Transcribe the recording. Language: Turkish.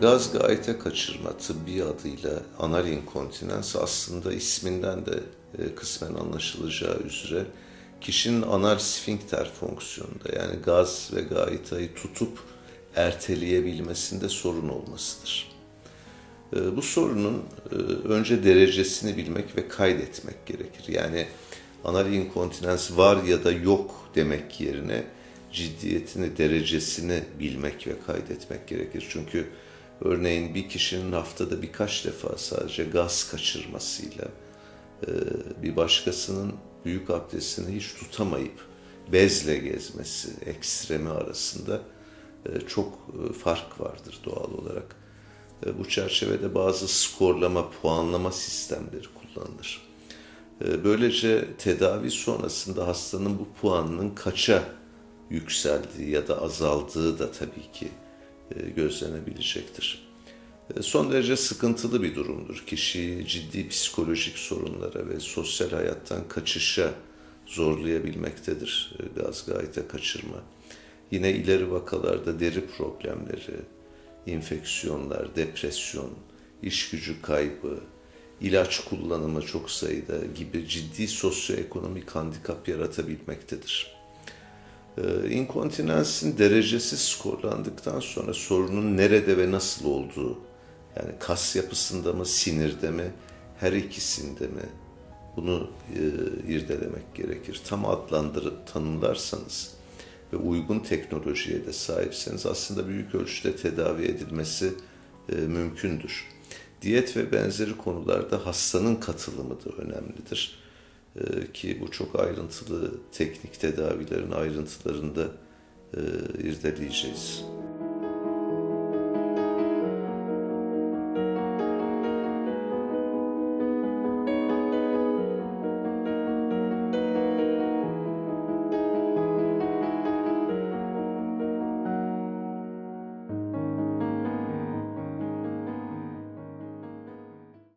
Gaz gayete kaçırma tıbbi adıyla anal inkontinans aslında isminden de e, kısmen anlaşılacağı üzere kişinin anal sfinkter fonksiyonunda yani gaz ve gaitayı tutup erteleyebilmesinde sorun olmasıdır. E, Bu sorunun e, önce derecesini bilmek ve kaydetmek gerekir. Yani anal inkontinans var ya da yok demek yerine ciddiyetini, derecesini bilmek ve kaydetmek gerekir. Çünkü örneğin bir kişinin haftada birkaç defa sadece gaz kaçırmasıyla e, bir başkasının büyük abdestini hiç tutamayıp bezle gezmesi ekstremi arasında e, çok e, fark vardır doğal olarak. Bu çerçevede bazı skorlama, puanlama sistemleri kullanılır. Böylece tedavi sonrasında hastanın bu puanının kaça yükseldiği ya da azaldığı da tabii ki gözlenebilecektir. E, Son derece sıkıntılı bir durumdur. Kişiyi ciddi psikolojik sorunlara ve sosyal hayattan kaçışa zorlayabilmektedir e, gaz gayta kaçırma. Yine ileri vakalarda deri problemleri, infeksiyonlar, depresyon, iş gücü kaybı, ilaç kullanımı çok sayıda gibi ciddi sosyoekonomik handikap yaratabilmektedir. Ee, İnkontinansin derecesi skorlandıktan sonra sorunun nerede ve nasıl olduğu, yani kas yapısında mı, sinirde mi, her ikisinde mi bunu e, irdelemek gerekir. Tam adlandırıp tanımlarsanız ve uygun teknolojiye de sahipseniz aslında büyük ölçüde tedavi edilmesi e, mümkündür. Diyet ve benzeri konularda hastanın katılımı da önemlidir. Ee, ki bu çok ayrıntılı teknik tedavilerin ayrıntılarında e, irdeleyeceğiz.